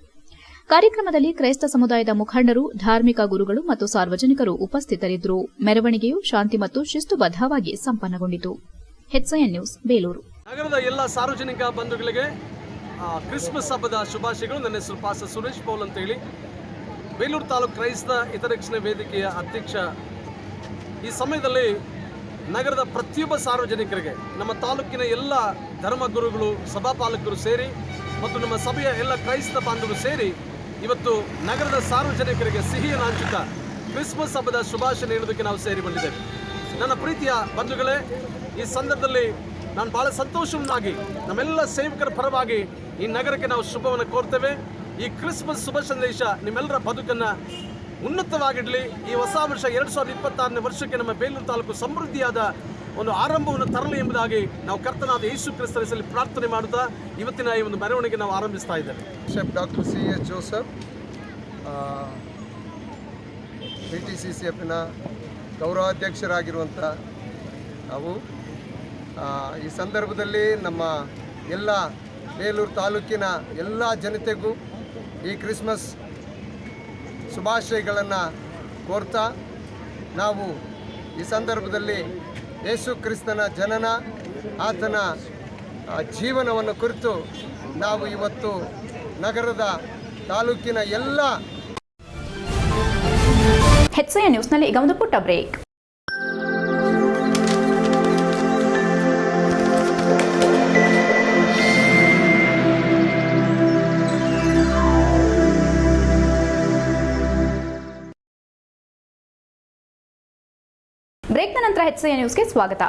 ಕಾರ್ಯಕ್ರಮದಲ್ಲಿ ಕ್ರೈಸ್ತ ಸಮುದಾಯದ ಮುಖಂಡರು, ಧಾರ್ಮಿಕ ಗುರುಗಳು ಮತ್ತು ಸಾರ್ವಜನಿಕರು ಉಪಸ್ಥಿತರಿದ್ದರು. ಮೆರವಣಿಗೆಯು ಶಾಂತಿ ಮತ್ತು ಶಿಸ್ತುಬದ್ದವಾಗಿ ಸಂಪನ್ನಗೊಂಡಿತು. ಹೆಚ್ಐಎನ್ ನ್ಯೂಸ್ ಬೇಲೂರು ನಗರದ ಎಲ್ಲ ಸಾರ್ವಜನಿಕ ಬಂಧುಗಳಿಗೆ ಕ್ರಿಸ್ಮಸ್ ಹಬ್ಬದ ಶುಭಾಶಯಗಳು. ನನ್ನ ಹೆಸರು ಪಾಸ ಸುರೇಶ್ ಪೌಲ್ ಅಂತೇಳಿ ಬೇಲೂರು ತಾಲೂಕು ಕ್ರೈಸ್ತ ಹಿತರಕ್ಷಣೆ ವೇದಿಕೆಯ ಅಧ್ಯಕ್ಷ. ಈ ಸಮಯದಲ್ಲಿ ನಗರದ ಪ್ರತಿಯೊಬ್ಬ ಸಾರ್ವಜನಿಕರಿಗೆ, ನಮ್ಮ ತಾಲೂಕಿನ ಎಲ್ಲ ಧರ್ಮಗುರುಗಳು ಸಭಾಪಾಲಕರು ಸೇರಿ ಮತ್ತು ನಮ್ಮ ಸಭೆಯ ಎಲ್ಲ ಕ್ರೈಸ್ತ ಬಾಂಧವರು ಸೇರಿ ಇವತ್ತು ನಗರದ ಸಾರ್ವಜನಿಕರಿಗೆ ಸಿಹಿಯ ಹಂಚುತ್ತಾ ಕ್ರಿಸ್ಮಸ್ ಹಬ್ಬದ ಶುಭಾಶಯ ನೀಡೋದಕ್ಕೆ ನಾವು ಸೇರಿ ಬಂದಿದ್ದೇವೆ. ನನ್ನ ಪ್ರೀತಿಯ ಬಂಧುಗಳೇ ಈ ಸಂದರ್ಭದಲ್ಲಿ ನಾನು ಬಹಳ ಸಂತೋಷವನ್ನಾಗಿ ನಮ್ಮೆಲ್ಲ ಸೇವಕರ ಪರವಾಗಿ ಈ ನಗರಕ್ಕೆ ನಾವು ಶುಭವನ್ನು ಕೋರ್ತೇವೆ. ಈ ಕ್ರಿಸ್ಮಸ್ ಶುಭ ಸಂದೇಶ ನಿಮ್ಮೆಲ್ಲರ ಬದುಕನ್ನು ಉನ್ನತವಾಗಿಡಲಿ. ಈ ಹೊಸ ವರ್ಷ ಎರಡು ಸಾವಿರದ ಇಪ್ಪತ್ತಾರನೇ ವರ್ಷಕ್ಕೆ ನಮ್ಮ ಬೇಲೂರು ತಾಲೂಕು ಸಮೃದ್ಧಿಯಾದ ಒಂದು ಆರಂಭವನ್ನು ತರಲಿ ಎಂಬುದಾಗಿ ನಾವು ಕರ್ತನಾದ ಯೇಸು ಕ್ರಿಸ್ತರ ಹೆಸರಲ್ಲಿ ಪ್ರಾರ್ಥನೆ ಮಾಡುತ್ತಾ ಇವತ್ತಿನ ಈ ಒಂದು ಮೆರವಣಿಗೆ ನಾವು ಆರಂಭಿಸ್ತಾ ಇದ್ದೇವೆ. Chef doctor C S Joseph B T C C ಎಫ್ನ ಗೌರವಾಧ್ಯಕ್ಷರಾಗಿರುವಂಥ ನಾವು ಈ ಸಂದರ್ಭದಲ್ಲಿ ನಮ್ಮ ಎಲ್ಲ ಬೇಲೂರು ತಾಲೂಕಿನ ಎಲ್ಲ ಜನತೆಗೂ ಈ ಕ್ರಿಸ್ಮಸ್ ಶುಭಾಶಯಗಳನ್ನು ಕೋರ್ತಾ ನಾವು ಈ ಸಂದರ್ಭದಲ್ಲಿ ಯೇಸು ಕ್ರಿಸ್ತನ ಜನನ, ಆತನ ಜೀವನವನ್ನು ಕುರಿತು ನಾವು ಇವತ್ತು ನಗರದ ತಾಲೂಕಿನ ಎಲ್ಲ ಹೆಚ್ಚಿನ ನ್ಯೂಸ್ನಲ್ಲಿ ಈಗ ಒಂದು ಪುಟ್ಟ ಬ್ರೇಕ್ ಬ್ರೇಕ್ನ ನಂತರ ಹೆಚ್ಚಿನ ನ್ಯೂಸ್ಗೆ ಸ್ವಾಗತ.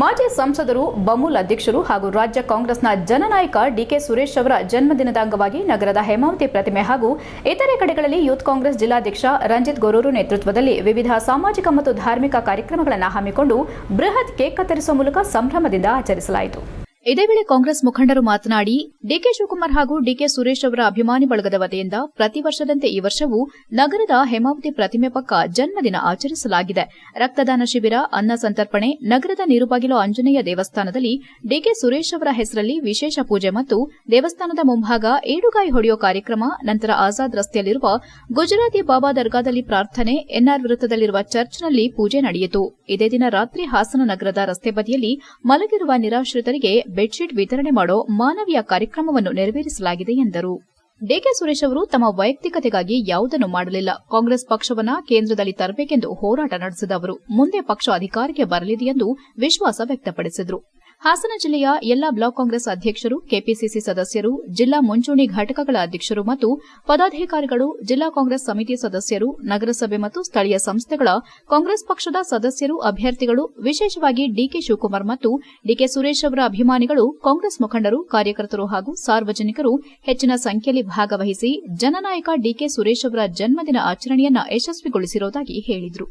ಮಾಜಿ ಸಂಸದರು, ಬಮೂಲ್ ಅಧ್ಯಕ್ಷರು ಹಾಗೂ ರಾಜ್ಯ ಕಾಂಗ್ರೆಸ್ನ ಜನನಾಯಕ ಡಿಕೆ ಸುರೇಶ್ ಅವರ ಜನ್ಮದಿನದ ಅಂಗವಾಗಿ ನಗರದ ಹೇಮಾವತಿ ಪ್ರತಿಮೆ ಹಾಗೂ ಇತರೆ ಕಡೆಗಳಲ್ಲಿ ಯೂತ್ ಕಾಂಗ್ರೆಸ್ ಜಿಲ್ಲಾಧ್ಯಕ್ಷ ರಂಜಿತ್ ಗೊರೂರು ನೇತೃತ್ವದಲ್ಲಿ ವಿವಿಧ ಸಾಮಾಜಿಕ ಮತ್ತು ಧಾರ್ಮಿಕ ಕಾರ್ಯಕ್ರಮಗಳನ್ನು ಹಮ್ಮಿಕೊಂಡು ಬೃಹತ್ ಕೇಕ್ ಕತ್ತರಿಸುವ ಮೂಲಕ ಸಂಭ್ರಮದಿಂದ ಆಚರಿಸಲಾಯಿತು. ಇದೇ ವೇಳೆ ಕಾಂಗ್ರೆಸ್ ಮುಖಂಡರು ಮಾತನಾಡಿ, ಡಿಕೆ ಶಿವಕುಮಾರ್ ಹಾಗೂ ಡಿಕೆ ಸುರೇಶ್ ಅವರ ಅಭಿಮಾನಿ ಬಳಗದ ವತಿಯಿಂದ ಪ್ರತಿ ವರ್ಷದಂತೆ ಈ ವರ್ಷವೂ ನಗರದ ಹೇಮಾವತಿ ಪ್ರತಿಮೆ ಪಕ್ಕ ಜನ್ಮದಿನ ಆಚರಿಸಲಾಗಿದೆ. ರಕ್ತದಾನ ಶಿಬಿರ, ಅನ್ನ ಸಂತರ್ಪಣೆ, ನಗರದ ನೀರುಬಾಗಿಲು ಆಂಜನೇಯ ದೇವಸ್ಥಾನದಲ್ಲಿ ಡಿಕೆ ಸುರೇಶ್ ಅವರ ಹೆಸರಲ್ಲಿ ವಿಶೇಷ ಪೂಜೆ ಮತ್ತು ದೇವಸ್ಥಾನದ ಮುಂಭಾಗ ಏಡುಗಾಯಿ ಹೊಡೆಯುವ ಕಾರ್ಯಕ್ರಮ, ನಂತರ ಆಜಾದ್ ರಸ್ತೆಯಲ್ಲಿರುವ ಗುಜರಾತಿ ಬಾಬಾ ದರ್ಗಾದಲ್ಲಿ ಪ್ರಾರ್ಥನೆ, ಎನ್ಆರ್ ವೃತ್ತದಲ್ಲಿರುವ ಚರ್ಚ್ನಲ್ಲಿ ಪೂಜೆ ನಡೆಯಿತು. ಇದೇ ದಿನ ರಾತ್ರಿ ಹಾಸನ ನಗರದ ರಸ್ತೆ ಬದಿಯಲ್ಲಿ ಮಲಗಿರುವ ನಿರಾಶ್ರಿತರಿಗೆ ಬೆಡ್ಶೀಟ್ ವಿತರಣೆ ಮಾಡೋ ಮಾನವೀಯ ಕಾರ್ಯಕ್ರಮವನ್ನು ನೆರವೇರಿಸಲಾಗಿದೆ ಎಂದರು. ಡಿಕೆ ಸುರೇಶ್ ಅವರು ತಮ್ಮ ವೈಯಕ್ತಿಕತೆಗಾಗಿ ಯಾವುದನ್ನು ಮಾಡಲಿಲ್ಲ. ಕಾಂಗ್ರೆಸ್ ಪಕ್ಷವನ್ನ ಕೇಂದ್ರದಲ್ಲಿ ತರಬೇಕೆಂದು ಹೋರಾಟ ನಡೆಸಿದ ಅವರು, ಮುಂದೆ ಪಕ್ಷ ಅಧಿಕಾರಕ್ಕೆ ಬರಲಿದೆ ಎಂದು ವಿಶ್ವಾಸ ವ್ಯಕ್ತಪಡಿಸಿದರು. ಹಾಸನ ಜಿಲ್ಲೆಯ ಎಲ್ಲಾ ಬ್ಲಾಕ್ ಕಾಂಗ್ರೆಸ್ ಅಧ್ಯಕ್ಷರು, ಕೆಪಿಸಿಸಿ ಸದಸ್ಯರು, ಜಿಲ್ಲಾ ಮುಂಚೂಣಿ ಘಟಕಗಳ ಅಧ್ಯಕ್ಷರು ಮತ್ತು ಪದಾಧಿಕಾರಿಗಳು, ಜಿಲ್ಲಾ ಕಾಂಗ್ರೆಸ್ ಸಮಿತಿ ಸದಸ್ಯರು, ನಗರಸಭೆ ಮತ್ತು ಸ್ಥಳೀಯ ಸಂಸ್ಥೆಗಳ ಕಾಂಗ್ರೆಸ್ ಪಕ್ಷದ ಸದಸ್ಯರು, ಅಭ್ಯರ್ಥಿಗಳು, ವಿಶೇಷವಾಗಿ ಡಿಕೆ ಶಿವಕುಮಾರ್ ಮತ್ತು ಡಿಕೆ ಸುರೇಶ್ ಅವರ ಅಭಿಮಾನಿಗಳು, ಕಾಂಗ್ರೆಸ್ ಮುಖಂಡರು, ಕಾರ್ಯಕರ್ತರು ಹಾಗೂ ಸಾರ್ವಜನಿಕರು ಹೆಚ್ಚಿನ ಸಂಖ್ಯೆಯಲ್ಲಿ ಭಾಗವಹಿಸಿ, ಜನನಾಯಕ ಡಿಕೆ ಸುರೇಶ್ ಅವರ ಜನ್ಮದಿನ ಆಚರಣೆಯನ್ನು ಯಶಸ್ವಿಗೊಳಿಸಿರುವುದಾಗಿ ಹೇಳಿದರು.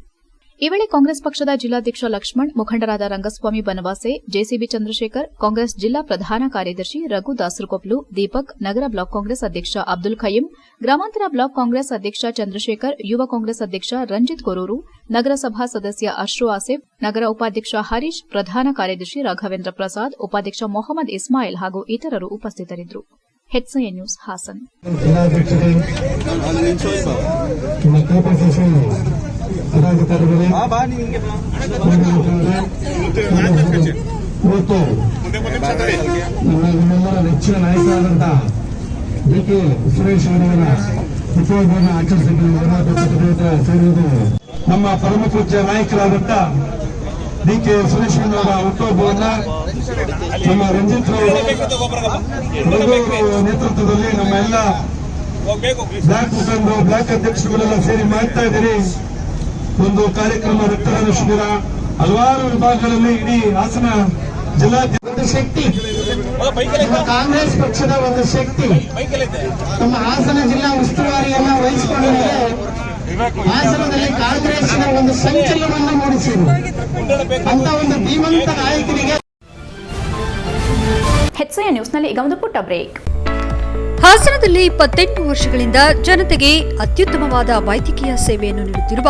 ಈ ವೇಳೆ ಕಾಂಗ್ರೆಸ್ ಪಕ್ಷದ ಜಿಲ್ಲಾಧ್ಯಕ್ಷ ಲಕ್ಷ್ಮಣ್, ಮುಖಂಡರಾದ ರಂಗಸ್ವಾಮಿ ಬನವಾಸೆ, ಜೆಸಿಬಿ ಚಂದ್ರಶೇಖರ್, ಕಾಂಗ್ರೆಸ್ ಜಿಲ್ಲಾ ಪ್ರಧಾನ ಕಾರ್ಯದರ್ಶಿ ರಘು ದಾಸರಕೊಪ್ಲು, ದೀಪಕ್, ನಗರ ಬ್ಲಾಕ್ ಕಾಂಗ್ರೆಸ್ ಅಧ್ಯಕ್ಷ ಅಬ್ದುಲ್ ಖಯೀಂ, ಗ್ರಾಮಾಂತರ ಬ್ಲಾಕ್ ಕಾಂಗ್ರೆಸ್ ಅಧ್ಯಕ್ಷ ಚಂದ್ರಶೇಖರ್, ಯುವ ಕಾಂಗ್ರೆಸ್ ಅಧ್ಯಕ್ಷ ರಂಜಿತ್ ಕೊರೂರು ನಗರಸಭಾ ಸದಸ್ಯ ಅಶ್ರು ಆಸಿಫ್, ನಗರ ಉಪಾಧ್ಯಕ್ಷ ಹರೀಶ್, ಪ್ರಧಾನ ಕಾರ್ಯದರ್ಶಿ ರಾಘವೇಂದ್ರ ಪ್ರಸಾದ್, ಉಪಾಧ್ಯಕ್ಷ ಮೊಹಮ್ಮದ್ ಇಸ್ಮಾಯಿಲ್ ಹಾಗೂ ಇತರರು ಉಪಸ್ಥಿತರಿದ್ದರು. HCA news Hassan. ಪದಾಧಿಕಾರಿಗಳೇ ಇವತ್ತು ನಮ್ಮ ನಿಮ್ಮೆಲ್ಲರ ನೆಚ್ಚಿನ ನಾಯಕರಾದಂಥ ಡಿ ಕೆ ಸುರೇಶ್ ಅವರವರ ಹುಟ್ಟುಹಬ್ಬವನ್ನು ಆಚರಿಸಲು ಸೇರುವುದು ನಮ್ಮ ಪರಮ ಪೂಜ್ಯ ನಾಯಕರಾದಂತ ಡಿ ಕೆ ಸುರೇಶ್ ಅವರ ಹುಟ್ಟುಹಬ್ಬವನ್ನ ನಮ್ಮ ರಂಜಿತ್ ನೇತೃತ್ವದಲ್ಲಿ ನಮ್ಮ ಎಲ್ಲ ಬ್ಲಾಕ್ ಮುಖಂಡರು ಬ್ಲಾಕ್ ಅಧ್ಯಕ್ಷರುಗಳೆಲ್ಲ ಸೇರಿ ಮಾಡ್ತಾ ಇದ್ದೀರಿ. ಒಂದು ಕಾರ್ಯಕ್ರಮ ರಕ್ತದಾನ ಶಿಬಿರ ಹಲವಾರು ವಿಭಾಗಗಳಲ್ಲಿ ಇಡೀ ಹಾಸನ ಜಿಲ್ಲಾ ಒಂದು ಶಕ್ತಿ. ಕಾಂಗ್ರೆಸ್ ಪಕ್ಷದ ಒಂದು ಶಕ್ತಿ. ನಮ್ಮ ಹಾಸನ ಜಿಲ್ಲಾ ಉಸ್ತುವಾರಿಯನ್ನ ವಹಿಸಿಕೊಂಡ ಮೇಲೆ ಹಾಸನದಲ್ಲಿ ಕಾಂಗ್ರೆಸ್ನ ಒಂದು ಸಂಚಲನವನ್ನು ಮೂಡಿಸಿದ್ರು ಅಂತ ಒಂದು ಧೀಮಂತ ನಾಯಕನಿಗೆ ಹೆಚ್ಸಿಯ ನ್ಯೂಸ್ನಲ್ಲಿ ಈಗ ಒಂದು ಪುಟ್ಟ ಬ್ರೇಕ್. ಹಾಸನದಲ್ಲಿ ಇಪ್ಪತ್ತೆಂಟು ವರ್ಷಗಳಿಂದ ಜನತೆಗೆ ಅತ್ಯುತ್ತಮವಾದ ವೈದ್ಯಕೀಯ ಸೇವೆಯನ್ನು ನೀಡುತ್ತಿರುವ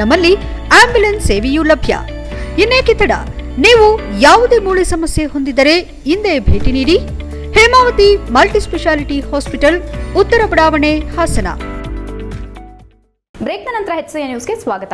ನಮ್ಮಲ್ಲಿ ಆಂಬ್ಯುಲೆನ್ಸ್ ಸೇವೆಯೂ ಲಭ್ಯ. ಇನ್ನೇಕೆ ತಡ? ನೀವು ಯಾವುದೇ ಮೂಳೆ ಸಮಸ್ಯೆ ಹೊಂದಿದ್ದರೆ ಹಿಂದೆ ಭೇಟಿ ನೀಡಿ. ಹೇಮಾವತಿ ಮಲ್ಟಿಸ್ಪೆಷಾಲಿಟಿ ಹಾಸ್ಪಿಟಲ್, ಉತ್ತರ ಬಡಾವಣೆ, ಹಾಸನ. ಬ್ರೇಕ್ನ ನಂತರ ಹೆಚ್ಚಿನ ನ್ಯೂಸ್ಗೆ ಸ್ವಾಗತ.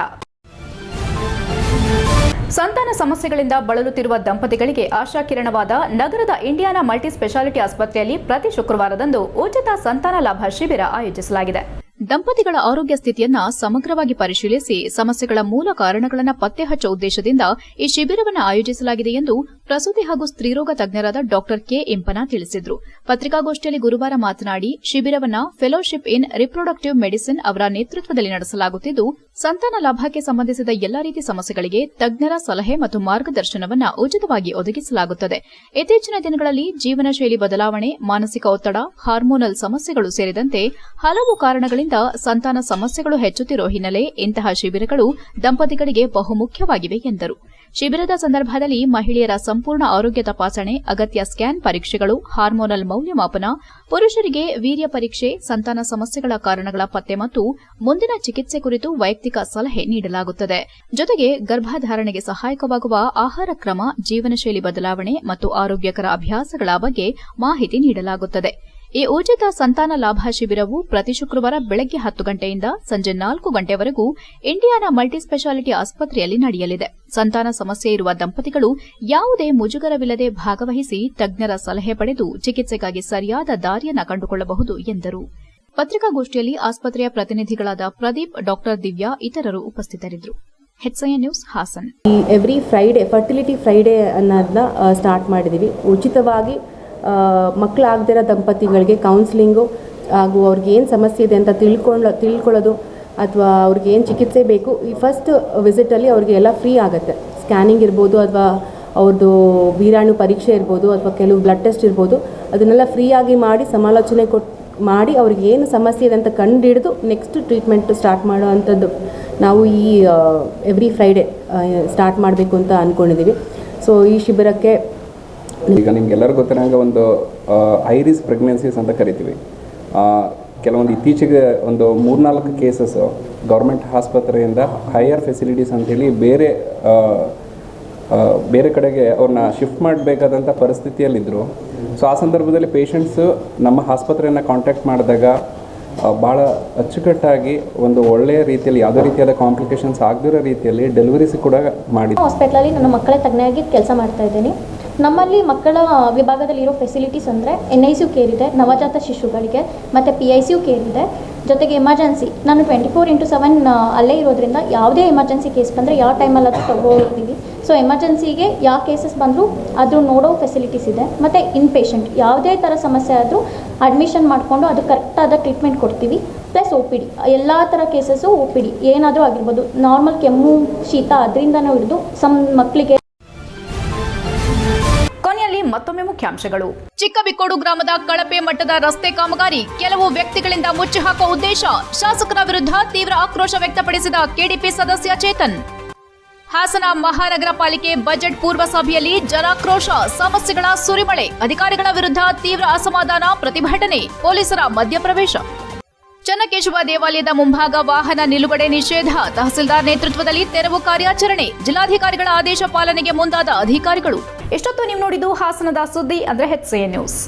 ಸಂತಾನ ಸಮಸ್ಯೆಗಳಿಂದ ಬಳಲುತ್ತಿರುವ ದಂಪತಿಗಳಿಗೆ ಆಶಾಕಿರಣವಾದ ನಗರದ ಇಂಡಿಯಾನಾ ಮಲ್ಟಿ ಸ್ಪೆಷಾಲಿಟಿ ಆಸ್ಪತ್ರೆಯಲ್ಲಿ ಪ್ರತಿ ಶುಕ್ರವಾರದಂದು ಉಚಿತ ಸಂತಾನ ಲಾಭ ಶಿಬಿರ ಆಯೋಜಿಸಲಾಗಿದೆ. ದಂಪತಿಗಳ ಆರೋಗ್ಯ ಸ್ಥಿತಿಯನ್ನ ಸಮಗ್ರವಾಗಿ ಪರಿಶೀಲಿಸಿ ಸಮಸ್ಯೆಗಳ ಮೂಲ ಕಾರಣಗಳನ್ನು ಪತ್ತೆ ಹಚ್ಚುವ ಉದ್ದೇಶದಿಂದ ಈ ಶಿಬಿರವನ್ನು ಆಯೋಜಿಸಲಾಗಿದೆ ಎಂದು ಪ್ರಸೂತಿ ಹಾಗೂ ಸ್ತ್ರೀರೋಗ ತಜ್ಞರಾದ ಡಾಕ್ಟರ್ ಕೆ ಇಂಪನ ತಿಳಿಸಿದರು. ಪತ್ರಿಕಾಗೋಷ್ಠಿಯಲ್ಲಿ ಗುರುವಾರ ಮಾತನಾಡಿ, ಶಿಬಿರವನ್ನ ಫೆಲೋಶಿಪ್ ಇನ್ ರಿಪ್ರೊಡಕ್ಟಿವ್ ಮೆಡಿಸಿನ್ ಅವರ ನೇತೃತ್ವದಲ್ಲಿ ನಡೆಸಲಾಗುತ್ತಿದ್ದು, ಸಂತಾನ ಲಾಭಕ್ಕೆ ಸಂಬಂಧಿಸಿದ ಎಲ್ಲಾ ರೀತಿ ಸಮಸ್ಯೆಗಳಿಗೆ ತಜ್ಞರ ಸಲಹೆ ಮತ್ತು ಮಾರ್ಗದರ್ಶನವನ್ನ ಉಚಿತವಾಗಿ ಒದಗಿಸಲಾಗುತ್ತದೆ. ಇತ್ತೀಚಿನ ದಿನಗಳಲ್ಲಿ ಜೀವನ ಶೈಲಿ ಬದಲಾವಣೆ, ಮಾನಸಿಕ ಒತ್ತಡ, ಹಾರ್ಮೋನಲ್ ಸಮಸ್ಯೆಗಳು ಸೇರಿದಂತೆ ಹಲವು ಕಾರಣಗಳಿಂದ ಸಂತಾನ ಸಮಸ್ಯೆಗಳು ಹೆಚ್ಚುತ್ತಿರುವ ಹಿನ್ನೆಲೆ ಇಂತಹ ಶಿಬಿರಗಳು ದಂಪತಿಗಳಿಗೆ ಬಹುಮುಖ್ಯವಾಗಿವೆ ಎಂದರು. ಶಿಬಿರದ ಸಂದರ್ಭದಲ್ಲಿ ಮಹಿಳೆಯರ ಸಂಪೂರ್ಣ ಆರೋಗ್ಯ ತಪಾಸಣೆ, ಅಗತ್ಯ ಸ್ಕ್ಯಾನ್ ಪರೀಕ್ಷೆಗಳು, ಹಾರ್ಮೋನಲ್ ಮೌಲ್ಯಮಾಪನ, ಪುರುಷರಿಗೆ ವೀರ್ಯ ಪರೀಕ್ಷೆ, ಸಂತಾನ ಸಮಸ್ಯೆಗಳ ಕಾರಣಗಳ ಪತ್ತೆ ಮತ್ತು ಮುಂದಿನ ಚಿಕಿತ್ಸೆ ಕುರಿತು ವೈಯಕ್ತಿಕ ಸಲಹೆ ನೀಡಲಾಗುತ್ತದೆ. ಜೊತೆಗೆ ಗರ್ಭಧಾರಣೆಗೆ ಸಹಾಯಕವಾಗುವ ಆಹಾರ ಕ್ರಮ, ಜೀವನಶೈಲಿ ಬದಲಾವಣೆ ಮತ್ತು ಆರೋಗ್ಯಕರ ಅಭ್ಯಾಸಗಳ ಬಗ್ಗೆ ಮಾಹಿತಿ ನೀಡಲಾಗುತ್ತದೆ. ಈ ಉಚಿತ ಸಂತಾನ ಲಾಭ ಶಿಬಿರವು ಪ್ರತಿ ಶುಕ್ರವಾರ ಬೆಳಗ್ಗೆ ಹತ್ತು ಗಂಟೆಯಿಂದ ಸಂಜೆ ನಾಲ್ಕು ಗಂಟೆವರೆಗೂ ಇಂಡಿಯಾನ ಮಲ್ಟಿಸ್ಪೆಷಾಲಿಟಿ ಆಸ್ಪತ್ರೆಯಲ್ಲಿ ನಡೆಯಲಿದೆ. ಸಂತಾನ ಸಮಸ್ಯೆ ಇರುವ ದಂಪತಿಗಳು ಯಾವುದೇ ಮುಜುಗರವಿಲ್ಲದೆ ಭಾಗವಹಿಸಿ ತಜ್ಞರ ಸಲಹೆ ಪಡೆದು ಚಿಕಿತ್ಸೆಗಾಗಿ ಸರಿಯಾದ ದಾರಿಯನ್ನು ಕಂಡುಕೊಳ್ಳಬಹುದು ಎಂದರು. ಪತ್ರಿಕಾಗೋಷ್ಠಿಯಲ್ಲಿ ಆಸ್ಪತ್ರೆಯ ಪ್ರತಿನಿಧಿಗಳಾದ ಪ್ರದೀಪ್, ಡಾಕ್ಟರ್ ದಿವ್ಯಾ ಇತರರು ಉಪಸ್ಥಿತರಿದ್ದರು. News Hassan. Every Friday fertility Friday ಅನ್ನೋದನ್ನ ಸ್ಟಾರ್ಟ್ ಮಾಡಿದ್ದೀವಿ ಉಚಿತವಾಗಿ ಮಕ್ಕಳಾಗದಿರೋ ದಂಪತಿಗಳಿಗೆ ಕೌನ್ಸಿಲಿಂಗು ಹಾಗೂ ಅವ್ರಿಗೆ ಏನು ಸಮಸ್ಯೆ ಇದೆ ಅಂತ ತಿಳ್ಕೊಳ್ಳೋ ತಿಳ್ಕೊಳ್ಳೋದು ಅಥವಾ ಅವ್ರಿಗೆ ಏನು ಚಿಕಿತ್ಸೆ ಬೇಕು, ಈ ಫಸ್ಟ್ ವಿಸಿಟಲ್ಲಿ ಅವ್ರಿಗೆ ಎಲ್ಲ ಫ್ರೀ ಆಗುತ್ತೆ. ಸ್ಕ್ಯಾನಿಂಗ್ ಇರ್ಬೋದು ಅಥವಾ ಅವ್ರದ್ದು ಬೀರಾಣು ಪರೀಕ್ಷೆ ಇರ್ಬೋದು ಅಥವಾ ಕೆಲವು ಬ್ಲಡ್ ಟೆಸ್ಟ್ ಇರ್ಬೋದು, ಅದನ್ನೆಲ್ಲ ಫ್ರೀಯಾಗಿ ಮಾಡಿ ಸಮಾಲೋಚನೆ ಕೊಟ್ಟು ಮಾಡಿ ಅವ್ರಿಗೆ ಏನು ಸಮಸ್ಯೆ ಇದೆ ಅಂತ ಕಂಡು ಹಿಡಿದು ನೆಕ್ಸ್ಟ್ ಟ್ರೀಟ್ಮೆಂಟ್ ಸ್ಟಾರ್ಟ್ ಮಾಡೋ ಅಂಥದ್ದು ನಾವು ಈ ಎವ್ರಿ ಫ್ರೈಡೇ ಸ್ಟಾರ್ಟ್ ಮಾಡಬೇಕು ಅಂತ ಅಂದ್ಕೊಂಡಿದ್ದೀವಿ ಸೊ ಈ ಶಿಬಿರಕ್ಕೆ ಈಗ ನಿಮ್ಗೆಲ್ಲರಿಗೂ ಗೊತ್ತಿರೋಂಗೆ ಒಂದು ಐರಿಸ್ ಪ್ರೆಗ್ನೆನ್ಸೀಸ್ ಅಂತ ಕರಿತೀವಿ. ಕೆಲವೊಂದು ಇತ್ತೀಚೆಗೆ ಒಂದು ಮೂರ್ನಾಲ್ಕು ಕೇಸಸ್ಸು ಗೌರ್ಮೆಂಟ್ ಆಸ್ಪತ್ರೆಯಿಂದ ಹೈಯರ್ ಫೆಸಿಲಿಟೀಸ್ ಅಂತೇಳಿ ಬೇರೆ ಬೇರೆ ಕಡೆಗೆ ಅವ್ರನ್ನ ಶಿಫ್ಟ್ ಮಾಡಬೇಕಾದಂಥ ಪರಿಸ್ಥಿತಿಯಲ್ಲಿದ್ದರು ಸೊ ಆ ಸಂದರ್ಭದಲ್ಲಿ ಪೇಷಂಟ್ಸು ನಮ್ಮ ಆಸ್ಪತ್ರೆಯನ್ನು ಕಾಂಟ್ಯಾಕ್ಟ್ ಮಾಡಿದಾಗ ಭಾಳ ಅಚ್ಚುಕಟ್ಟಾಗಿ ಒಂದು ಒಳ್ಳೆಯ ರೀತಿಯಲ್ಲಿ, ಯಾವುದೇ ರೀತಿಯಾದ ಕಾಂಪ್ಲಿಕೇಶನ್ಸ್ ಆಗದಿರೋ ರೀತಿಯಲ್ಲಿ ಡೆಲಿವರಿಸ್ ಕೂಡ ಮಾಡಿ ಹಾಸ್ಪಿಟ್ಲಲ್ಲಿ ನನ್ನ ಮಕ್ಕಳ ತಜ್ಞಾಗಿ ಕೆಲಸ ಮಾಡ್ತಾ ಇದ್ದೀನಿ. ನಮ್ಮಲ್ಲಿ ಮಕ್ಕಳ ವಿಭಾಗದಲ್ಲಿರೋ ಫೆಸಿಲಿಟೀಸ್ ಅಂದರೆ N I C U care ಇದೆ, ನವಜಾತ ಶಿಶುಗಳಿಗೆ, ಮತ್ತು P I C U care ಇದೆ, ಜೊತೆಗೆ ಎಮರ್ಜೆನ್ಸಿ ನಾನು ಟ್ವೆಂಟಿ ಫೋರ್ ಇಂಟು ಸೆವೆನ್ ಅಲ್ಲೇ ಇರೋದ್ರಿಂದ ಯಾವುದೇ ಎಮರ್ಜೆನ್ಸಿ ಕೇಸ್ ಬಂದರೆ ಯಾವ ಟೈಮಲ್ಲಾದರೂ ತಗೋತೀವಿ ಸೊ ಎಮರ್ಜೆನ್ಸಿಗೆ ಯಾವ ಕೇಸಸ್ ಬಂದರೂ ಅದು ನೋಡೋ ಫೆಸಿಲಿಟೀಸ್ ಇದೆ. ಮತ್ತು ಇನ್ ಪೇಷಂಟ್ ಯಾವುದೇ ಥರ ಸಮಸ್ಯೆ ಆದರೂ ಅಡ್ಮಿಷನ್ ಮಾಡಿಕೊಂಡು ಅದು ಕರೆಕ್ಟಾದ ಟ್ರೀಟ್ಮೆಂಟ್ ಕೊಡ್ತೀವಿ. ಪ್ಲಸ್ ಒ ಪಿ ಡಿ ಎಲ್ಲ ಥರ ಕೇಸಸ್ಸು ಒ ಪಿ ಡಿ ಏನಾದರೂ ಆಗಿರ್ಬೋದು. ನಾರ್ಮಲ್ ಕೆಮ್ಮು, ಶೀತ, ಅದರಿಂದನೂ ಹಿಡಿದು ಸಮ್ ಮಕ್ಕಳಿಗೆ ಮುಖ್ಯಾಂಶಗಳು. ಚಿಕ್ಕಬಿಕ್ಕೋಡು ಗ್ರಾಮದ ಕಳಪೆ ಮಟ್ಟದ ರಸ್ತೆ ಕಾಮಗಾರಿ ಕೆಲವು ವ್ಯಕ್ತಿಗಳಿಂದ ಮುಚ್ಚಿ ಹಾಕುವ ಉದ್ದೇಶ ಶಾಸಕರ ವಿರುದ್ಧ ತೀವ್ರ ಆಕ್ರೋಶ ವ್ಯಕ್ತಪಡಿಸಿದ ಕೆಡಿಪಿ ಸದಸ್ಯ ಚೇತನ್. ಹಾಸನ ಮಹಾನಗರ ಪಾಲಿಕೆ ಬಜೆಟ್ ಪೂರ್ವ ಸಭೆಯಲ್ಲಿ ಜನಾಕ್ರೋಶ, ಸಮಸ್ಯೆಗಳ ಸುರಿಮಳೆ, ಅಧಿಕಾರಿಗಳ ವಿರುದ್ಧ ತೀವ್ರ ಅಸಮಾಧಾನ ಪ್ರತಿಭಟನೆ, ಪೊಲೀಸರ ಮಧ್ಯಪ್ರವೇಶ. ಚನ್ನಕೇಶವ ದೇವಾಲಯದ ಮುಂಭಾಗ ವಾಹನ ನಿಲುಗಡೆ ನಿಷೇಧ, ತಹಸೀಲ್ದಾರ್ ನೇತೃತ್ವದಲ್ಲಿ ತೆರವು ಕಾರ್ಯಾಚರಣೆ, ಜಿಲ್ಲಾಧಿಕಾರಿಗಳ ಆದೇಶ ಪಾಲನೆಗೆ ಮುಂದಾದ ಅಧಿಕಾರಿಗಳು. ಇಷ್ಟೊತ್ತು ನೀವು ನೋಡಿದ್ದು ಹಾಸನದ ಸುದ್ದಿ ಅಂದ್ರೆ ಹೆಚ್ಎ ನ್ಯೂಸ್.